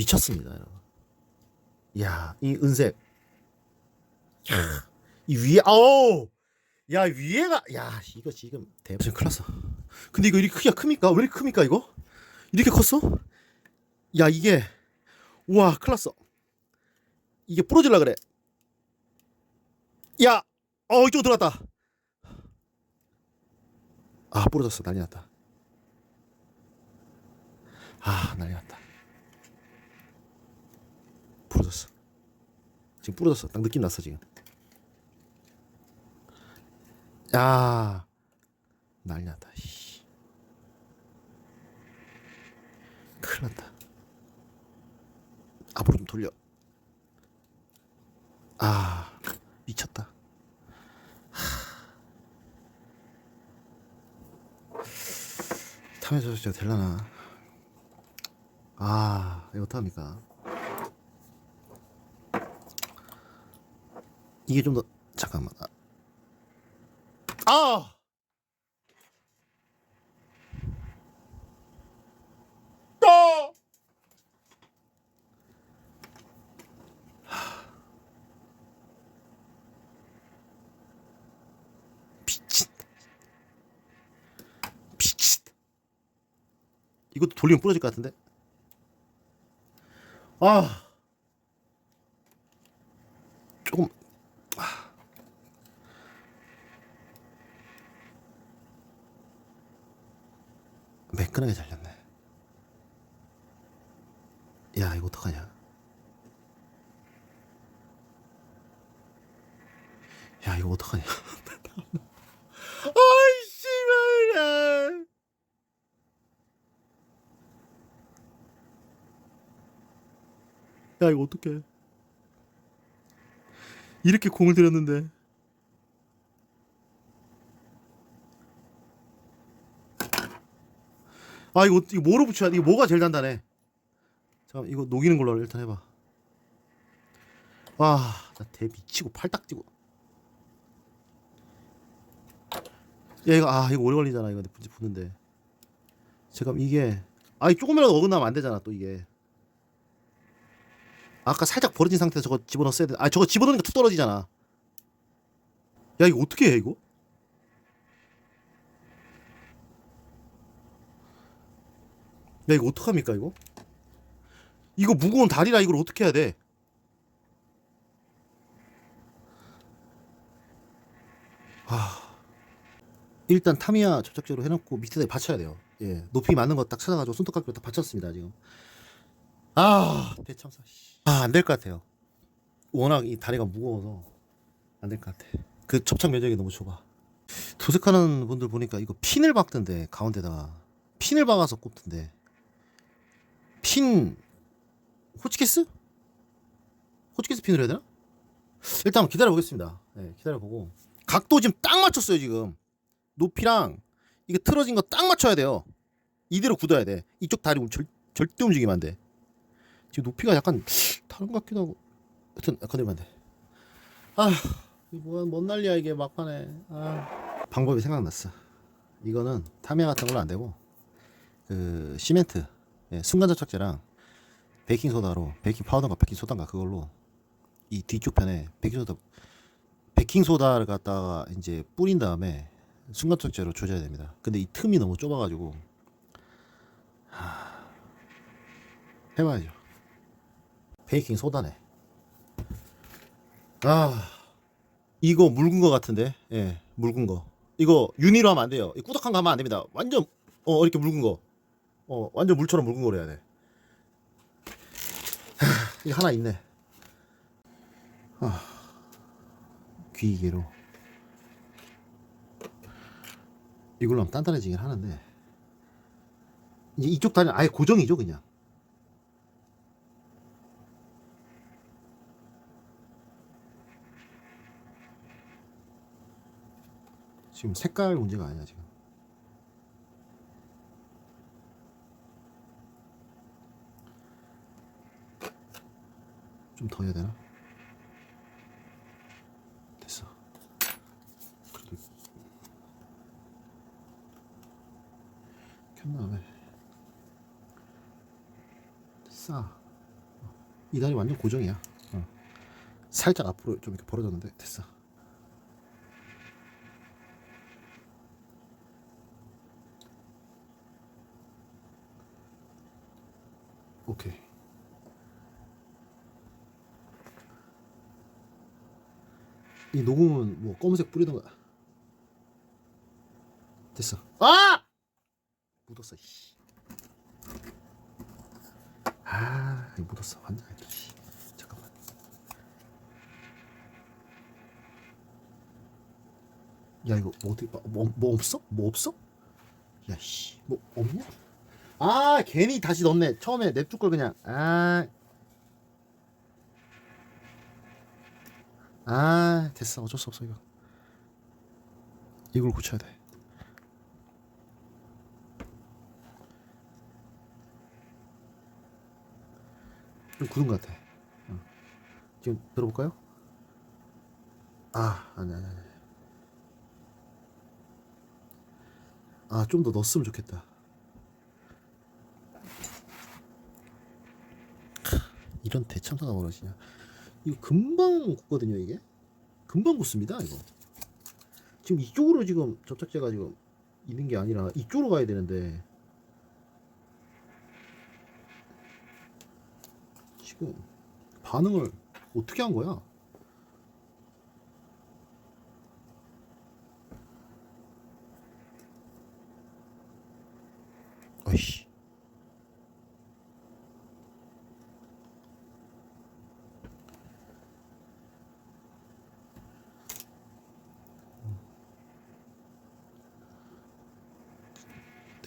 미쳤습니다. 야, 이 은색. 야, 이 위에, 아우! 야, 위에가, 야, 이거 지금 대박. 지금 큰일 났어. 근데 이거 이렇게 크기가 큽니까? 왜 이렇게 큽니까, 이거? 이렇게 컸어? 야, 이게, 우와, 큰일 났어. 이게 부러질라 그래. 야! 어, 이쪽 들어갔다. 아, 부러졌어. 난리 났다. 아, 난리 났다. 부러졌어. 지금 부러졌어. 딱 느낌 났어, 지금. 야, 난리 났다. 씨. 큰일 났다. 앞으로 좀 돌려. 아, 미쳤다. 진짜 될라나. 아, 이거 어떡합니까? 이게 좀 더, 잠깐만. 아! 아! 아! 미친. 미친. 이것도 돌리면 부러질 것 같은데? 아. 조금 매끈하게 잘렸네. 야, 이거 어떡하냐? 야, 이거 어떡하냐? 아이, 씨발야. 야, 이거 어떡해? 이렇게 공을 들였는데. 아 이거 이거 뭐로 붙여야 돼? 이거 뭐가 제일 단단해? 잠깐 이거 녹이는 걸로 일단 해봐. 와, 나대 미치고 팔딱 뛰고. 야 이거 아 이거 오래 걸리잖아 이거 분지 붙는데. 잠깐 이게 아이 조금이라도 어긋나면 안 되잖아 또 이게. 아까 살짝 버려진 상태에서 저거 집어넣었어야 돼. 아 저거 집어넣으니까 툭 떨어지잖아. 야 이거 어떻게 해 이거? 야 이거 어떡합니까 이거? 이거 무거운 다리라 이걸 어떻게 해야 돼? 아 일단 타미야 접착제로 해놓고 밑에다 받쳐야 돼요. 예 높이 맞는 거 딱 찾아가지고 손톱깎이로 딱 받쳤습니다 지금. 아 대참사. 아안 될 것 같아요. 워낙 이 다리가 무거워서 안 될 것 같아. 그 접착 면적이 너무 좁아. 도색하는 분들 보니까 이거 핀을 박던데 가운데다가 핀을 박아서 꼽던데. 핀 호치키스? 호치키스 핀으로 해야 되나? 일단 기다려 보겠습니다. 네, 기다려 보고 각도 지금 딱 맞췄어요 지금 높이랑 이게 틀어진 거 딱 맞춰야 돼요. 이대로 굳어야 돼. 이쪽 다리 절, 절대 움직이면 안 돼. 지금 높이가 약간 다른 것 같기도 하고. 하여튼 건들면 안 돼. 아, 뭐야 뭔 난리야 이게 막판에. 아. 방법이 생각났어. 이거는 타미야 같은 걸로 안 되고 그 시멘트 예, 순간접착제랑 베이킹 소다로 베이킹 파우더인가 베이킹 소다인가 그걸로 이 뒤쪽 편에 베이킹 소다 베이킹 소다를 갖다가 이제 뿌린 다음에 순간접착제로 조져야 됩니다. 근데 이 틈이 너무 좁아가지고 하... 해봐야죠. 베이킹 소다네. 아 이거 묽은 거 같은데, 예, 묽은 거. 이거 윤희로 하면 안 돼요. 이 꾸덕한 거 하면 안 됩니다. 완전 어 이렇게 묽은 거. 어 완전 물처럼 묽은 거로 해야 돼. 하, 이거 하나 있네. 아, 귀이개로 이걸로 하면 단단해지긴 하는데 이제 이쪽 다리는 아예 고정이죠 그냥. 지금 색깔 문제가 아니야 지금. 좀 더 해야 되나? 됐어. 그래도 켠 다음에 싸. 이 다리 완전 고정이야. 어. 살짝 앞으로 좀 이렇게 벌어졌는데 됐어. 오케이. 이 녹음은 뭐 검은색 뿌리던가. 됐어. 아! 묻었어. 씨. 아, 묻었어. 완전. 씨. 잠깐만. 야, 이거 뭐 어떻게 봐? 뭐, 뭐 없어? 뭐 없어? 야, 씨. 뭐 없냐? 아, 괜히 다시 넣네. 처음에 냅둘 걸 그냥. 아. 아, 됐어. 어쩔 수 없어, 이거. 이걸 고쳐야 돼. 좀 굳은 것 같아. 어. 지금 들어볼까요? 아, 아니, 아니, 아니. 아, 좀 더 넣었으면 좋겠다. 크, 이런 대참사가 벌어지냐. 이거 금방 굳거든요, 이게. 금방 굳습니다, 이거. 지금 이쪽으로 지금 접착제가 지금 있는 게 아니라 이쪽으로 가야 되는데. 지금 반응을 어떻게 한 거야? 어이씨.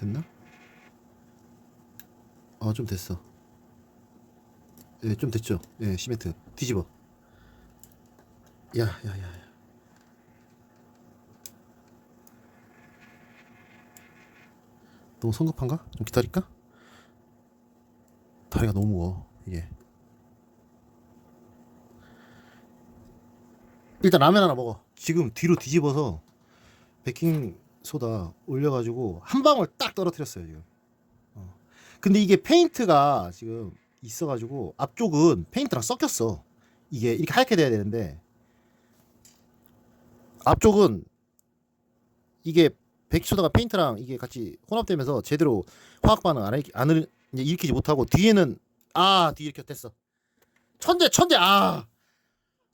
됐나? 아, 좀 됐어. 예, 좀 됐죠. 예, 시멘트 뒤집어. 야, 야, 야, 야. 너무 성급한가? 좀 기다릴까? 다리가 너무 무거워 이게. 일단 라면 하나 먹어. 지금 뒤로 뒤집어서 베킹 소다 올려가지고 한 방울 딱 떨어뜨렸어요 지금. 어. 근데 이게 페인트가 지금 있어가지고 앞쪽은 페인트랑 섞였어. 이게 이렇게 하얗게 돼야 되는데 앞쪽은 이게 베이킹소다가 페인트랑 이게 같이 혼합되면서 제대로 화학 반응 안, 일- 안 일- 일으키지 못하고 뒤에는 아 뒤에 이렇게 됐어. 천재 천재 아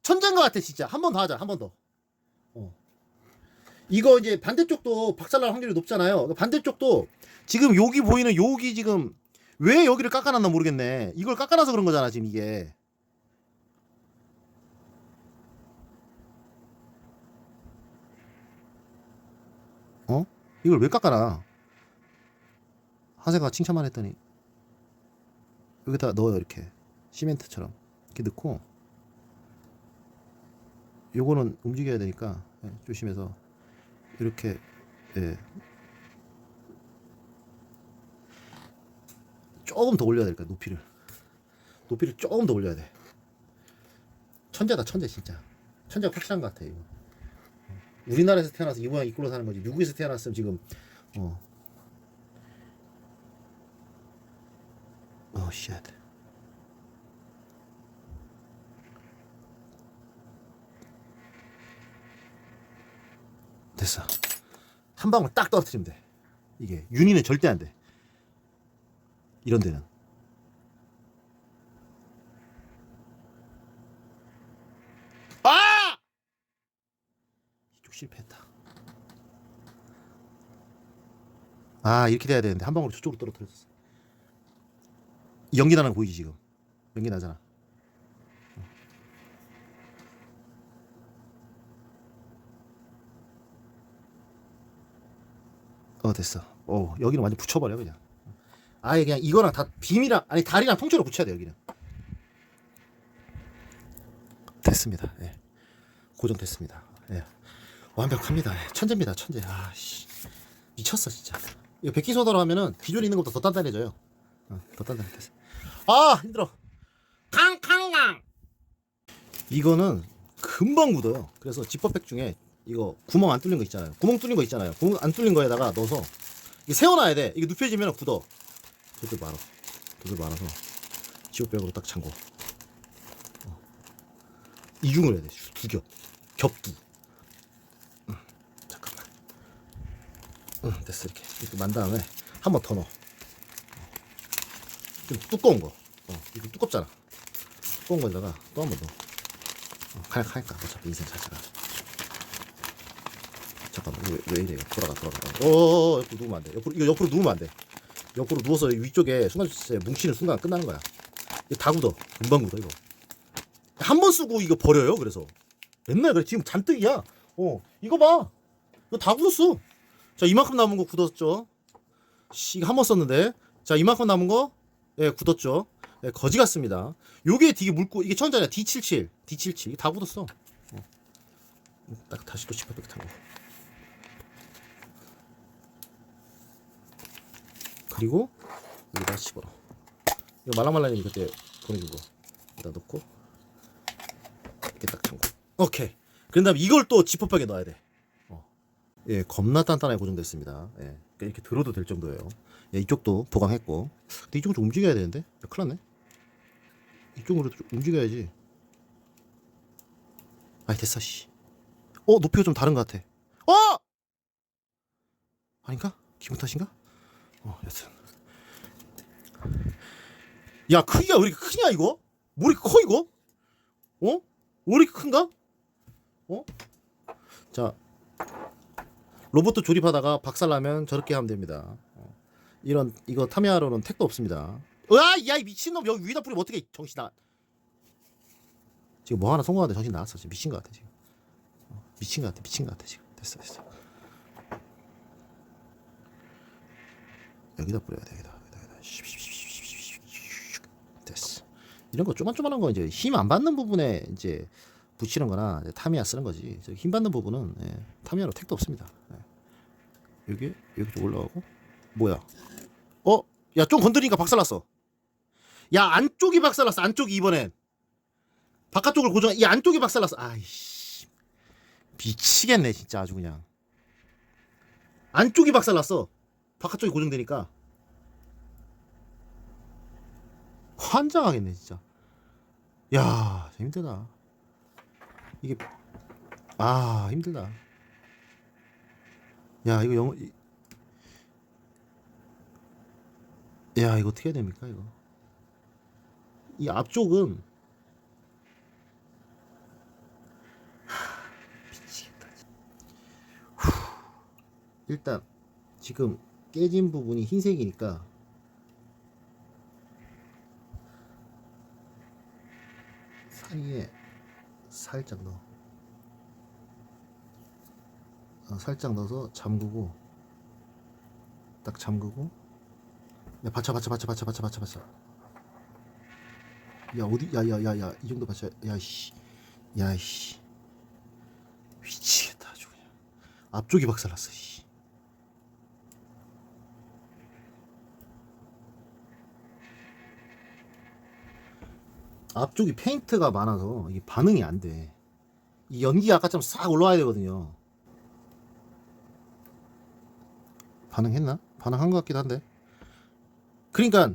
천재인 것 같아 진짜 한 번 더 하자 한 번 더. 어. 이거 이제 반대쪽도 박살날 확률이 높잖아요. 반대쪽도 지금 여기 보이는 여기 지금 왜 여기를 깎아놨나 모르겠네. 이걸 깎아놔서 그런 거잖아 지금 이게. 어? 이걸 왜 깎아놔? 하세가 칭찬만 했더니 여기다 넣어요 이렇게 시멘트처럼 이렇게 넣고 요거는 움직여야 되니까 예, 조심해서 이렇게 예. 조금 더 올려야 될까 높이를. 높이를 조금 더 올려야 돼. 천재다 천재 진짜. 천재가 확실한 것 같아 이거. 우리나라에서 태어나서 이 모양 이 꼴로 사는 거지. 미국에서 태어났으면 지금 어. 어, 쉣. 됐어. 한 방울 딱 떨어뜨리면 돼. 이게 윤희는 절대 안 돼. 이런 데는. 아! 이쪽 실패했다. 아 이렇게 돼야 되는데 한 방울 저쪽으로 떨어뜨렸어. 연기 나는 거 보이지 지금? 연기 나잖아. 어 됐어. 어 여기는 완전 붙여버려 그냥. 아예 그냥 이거랑 다 빔이랑 아니 다리랑 통째로 붙여야 돼 여기는. 됐습니다. 예. 고정됐습니다. 예. 완벽합니다. 예. 천재입니다. 천재. 아씨 미쳤어 진짜. 이거 백기소다로 하면은 기존에 있는 것보다 더 단단해져요. 어, 더 단단해 됐어. 아 힘들어. 캉캉강. 이거는 금방 굳어요. 그래서 지퍼백 중에 이거 구멍 안 뚫린 거 있잖아요. 구멍 뚫린 거 있잖아요. 구멍 안 뚫린 거에다가 넣어서 이게 세워놔야 돼. 이게 눕혀지면 굳어. 돌들 말아. 돌들 말아서 지퍼백으로 딱 잠궈. 이중을 해야 돼. 두 겹. 겹두. 음, 잠깐만. 응, 됐어 이렇게 이렇게 만 다음에 한 번 더 넣어. 좀 두꺼운 거. 어, 이거 두껍잖아. 두꺼운 거에다가 또 한 번 넣어. 어, 카약 하니까 어차피 인생 자체가. 잠깐만 이거 왜, 왜 이래? 돌아가 돌아가. 어어어 옆으로 누우면 안 돼. 옆으로 이거 옆으로 누우면 안 돼. 옆으로 누워서 위쪽에 순간주체 뭉치는 순간 끝나는 거야. 이거 다 굳어. 금방 굳어 이거. 한 번 쓰고 이거 버려요. 그래서 맨날 그래. 지금 잔뜩이야. 어 이거 봐. 이거 다 굳었어. 자 이만큼 남은 거 굳었죠. 씨, 한 번 썼는데. 자 이만큼 남은 거 예, 굳었죠. 예, 거지 같습니다. 요게 되게 묽고 이게 천장이야. D77, D77 이게 다 굳었어. 어. 딱 다시 또 씹어백 타고. 그리고 여기다 집어넣어. 이거 말랑말랑이 그때 보내준 거 여기다 넣고 이렇게 딱 잠고. 오케이. 그런 다음에 이걸 또 지퍼백에 넣어야 돼. 어. 예, 겁나 단단하게 고정됐습니다. 예, 이렇게 들어도 될 정도예요. 예, 이쪽도 보강했고. 근데 이쪽은 좀 움직여야 되는데? 야, 큰일 났네. 이쪽으로 좀 움직여야지. 아이, 됐어, 씨. 어, 높이가 좀 다른 것 같아. 어! 아닌가? 기분 탓인가? 어, 여튼. 야, 크기가 왜 이렇게 크냐, 이거? 뭐 이렇게 커, 이거? 어? 왜 이렇게 큰가? 어? 자, 로봇 조립하다가 박살나면 저렇게 하면 됩니다. 어. 이런, 이거 타미야로는 택도 없습니다. 으아! 야, 이 미친놈, 여기 위에다 뿌리면 어떻게 정신 나. 지금 뭐 하나 성공하는데 정신 나갔어. 지금 미친 것 같아, 지금. 어, 미친 것 같아, 미친 것 같아, 지금. 됐어, 됐어. 여기다 뿌려야 돼 여기다. 됐어. 이런 거 조만조만한 거 이제 힘 안 받는 부분에 이제 붙이는 거나 이제 타미야 쓰는 거지. 저힘 받는 부분은 예, 타미야로 택도 없습니다. 예. 여기 여기 좀 올라가고. 뭐야? 어? 야 좀 건드리니까 박살났어. 야 안쪽이 박살났어. 안쪽이 이번엔. 바깥쪽을 고정 이 안쪽이 박살났어. 아이씨. 미치겠네 진짜 아주 그냥. 안쪽이 박살났어 바깥쪽이 고정되니까 환장하겠네 진짜. 야 힘들다. 이게 아 힘들다. 야 이거 영어 이- 야 이거 어떻게 해야 됩니까 이거? 이 앞쪽은 하, 미치겠다. 일단 지금 깨진 부분이 흰색이니까. 사이에 살짝 넣어. 어, 살짝 넣어서 잠그고 딱 잠그고. 야 받쳐 받쳐 받쳐 받쳐 받쳐 받쳐 받쳐. 야 어디 야 야 야 야 이 정도 받쳐. 야씨. 야씨. 미치겠다 아주 그냥. 앞쪽이 박살났어 씨. 앞쪽이 페인트가 많아서 이게 반응이 안 돼. 이 연기가 아까처럼 싹 올라와야 되거든요. 반응했나? 반응한 것 같기도 한데. 그러니까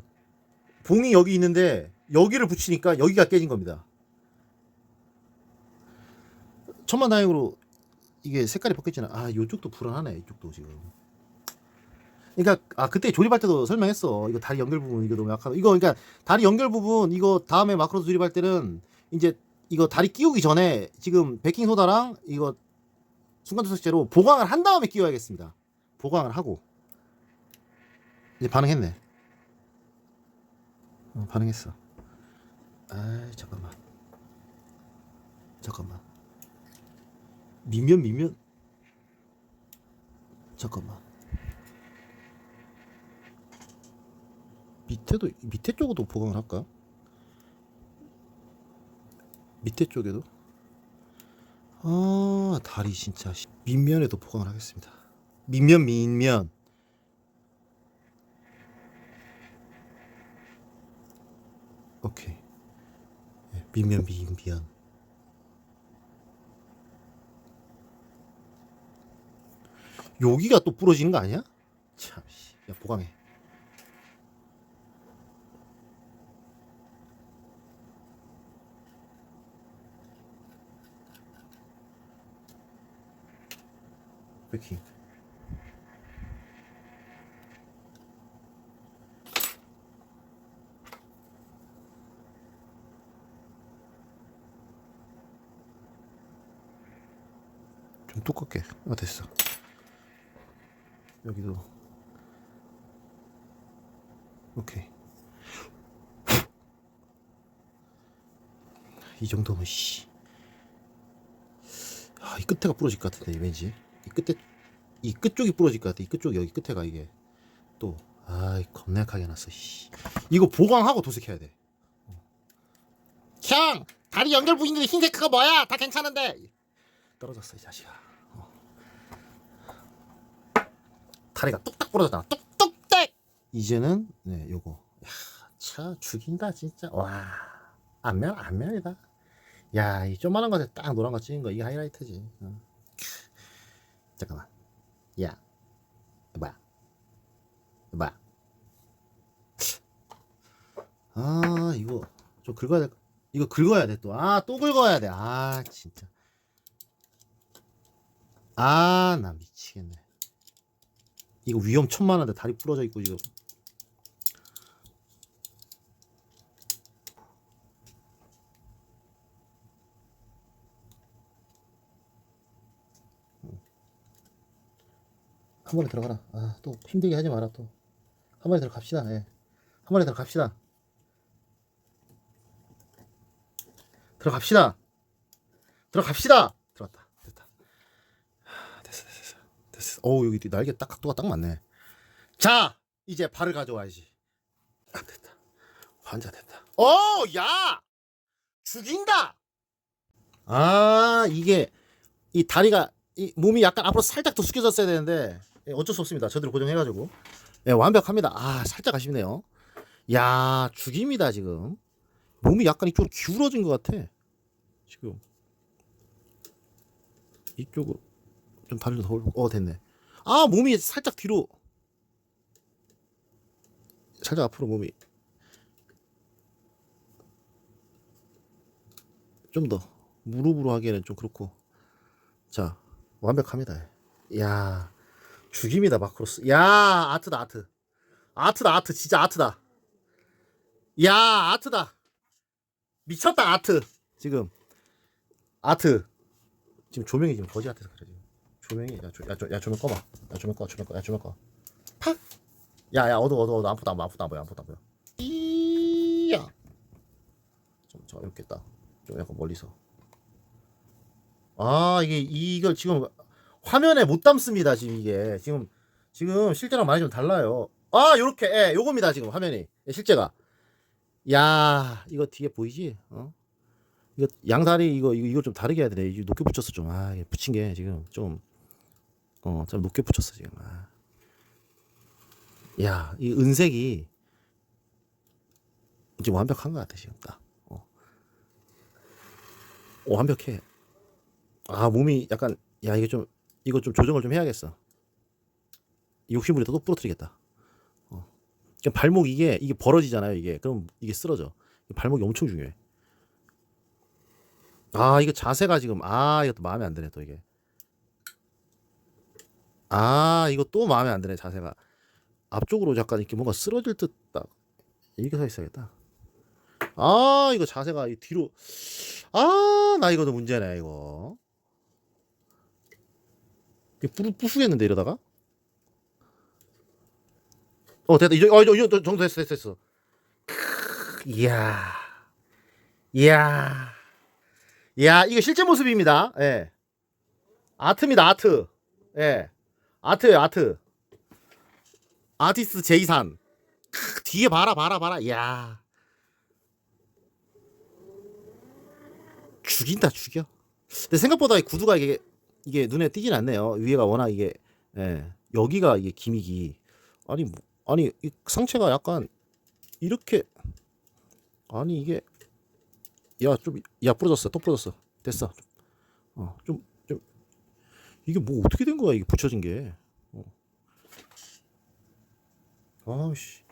봉이 여기 있는데 여기를 붙이니까 여기가 깨진 겁니다. 천만다행으로 이게 색깔이 바뀌었잖아. 아, 이쪽도 불안하네. 이쪽도 지금. 그러니까 아 그때 조립할 때도 설명했어. 이거 다리 연결 부분 이거 너무 약하다. 이거 그러니까 다리 연결 부분 이거 다음에 마크로 조립할 때는 이제 이거 다리 끼우기 전에 지금 베킹 소다랑 이거 순간 조석제로 보강을 한 다음에 끼워야겠습니다. 보강을 하고 이제 반응했네. 어, 반응했어. 아 잠깐만. 잠깐만. 밑면 밑면. 잠깐만. 밑에도 밑에 쪽에도 보강을 할까? 밑에 쪽에도? 아 다리 진짜 씨. 밑면에도 보강을 하겠습니다. 밑면 밑면. 오케이. 예, 밑면 밑면. 여기가 또 부러지는 거 아니야? 참, 씨. 야 보강해. 백킹. 좀 두껍게. 아 됐어. 여기도 오케이. 이 정도면 씨. 아, 이 끝에가 부러질 것 같은데 왠지 이 끝에 이 끝쪽이 부러질 것 같아. 이 끝쪽 여기 끝에가 이게 또 아이 겁나 약하게 났어. 씨. 이거 보강하고 도색해야 돼. 형 다리 연결 부위인데 흰색 그거 뭐야? 다 괜찮은데 떨어졌어 이 자식아. 어. 다리가 뚝딱 부러졌잖아. 뚝뚝딱. 이제는 네 요거. 야, 차 죽인다 진짜. 와 안면 안면이다. 야, 이 조그만한 것에 딱 노란 거 찍은 거 이게 하이라이트지. 어. 잠깐만. 야, 뭐야? 뭐야? 아, 이거 좀 긁어야 돼. 이거 긁어야 돼 또. 아, 또 긁어야 돼. 아, 진짜. 아, 나 미치겠네. 이거 위험 천만한데 다리 부러져 있고 지금. 한 번에 들어가라. 아, 또 힘들게 하지 마라 또. 한 번에 들어갑시다. 예. 한 번에 들어갑시다. 들어갑시다. 들어갑시다. 들어갔다. 됐다. 하, 됐어, 됐어, 됐어. 어우 여기 날개 딱 각도가 딱 맞네. 자, 이제 발을 가져와야지. 아, 됐다. 환자 됐다. 어, 야, 죽인다. 아, 이게 이 다리가 이 몸이 약간 앞으로 살짝 더 숙여졌어야 되는데 예, 어쩔 수 없습니다. 저대로 고정해가지고 예, 완벽합니다. 아 살짝 아쉽네요. 야 죽입니다 지금 몸이 약간 이쪽으로 기울어진 것 같아. 지금 이쪽으로 좀 다리를 더 올려. 어 됐네. 아 몸이 살짝 뒤로 살짝 앞으로 몸이 좀 더 무릎으로 하기에는 좀 그렇고 자 완벽합니다. 야 죽임이다 마크로스. 야 아트다 아트. 아트다 아트. 진짜 아트다. 야 아트다. 미쳤다 아트. 지금 아트. 지금 조명이 지금 거지 같아서 그래 지금. 조명이. 야, 조, 야, 조, 야 조명 꺼봐. 야 조명 꺼 조명 꺼야 조명 꺼. 팍! 야야 어두워 어두워 어두워. 안 보여 아무도 안 보여 아무도 안 보여. 이야! 좀저 이렇게 딱좀 약간 멀리서. 아 이게 이걸 지금 화면에 못 담습니다 지금 이게. 지금 지금 실제랑 많이 좀 달라요. 아 요렇게. 예 요겁니다 지금 화면이. 예, 실제가. 야 이거 뒤에 보이지? 어? 이거 양다리 이거 이거, 이거 좀 다르게 해야 되네. 이거 높게 붙였어 좀아 붙인 게 지금 좀 어 좀 높게 붙였어 지금. 아. 야이 은색이 지금 완벽한 것 같아 지금 딱. 어. 오, 완벽해. 아 몸이 약간 야 이게 좀 이거 좀 조정을 좀 해야겠어. 욕심부리다 또 부러뜨리겠다. 어. 그러니까 발목 이게 이게 벌어지잖아요 이게. 그럼 이게 쓰러져. 발목이 엄청 중요해. 아 이거 자세가 지금 아 이것도 마음에 안 드네 또 이게. 아 이거 또 마음에 안 드네 자세가. 앞쪽으로 약간 이렇게 뭔가 쓰러질 듯 딱 이렇게 서 있어야겠다. 아 이거 자세가 이 뒤로. 아 나 이거도 문제네 이거 부르 부수겠는데 이러다가? 어 됐다. 이제 어 이제 이 정도 됐어 됐어 됐어. 크, 이야. 이야. 이야 이거 실제 모습입니다. 예. 아트입니다 아트. 예. 아트예요 아트. 아티스트 제이산. 크, 뒤에 봐라 봐라 봐라. 이야. 죽인다 죽여. 근데 생각보다 이 구두가 이게 이게 눈에 띄진 않네요. 위에가 워낙 이게 예 여기가 이게 기믹이 아니 뭐 아니 이 상체가 약간 이렇게 아니 이게 야 좀 야 부러졌어. 또 부러졌어. 됐어. 어좀 좀 이게 뭐 어떻게 된 거야? 이게 붙여진 게. 어. 아우씨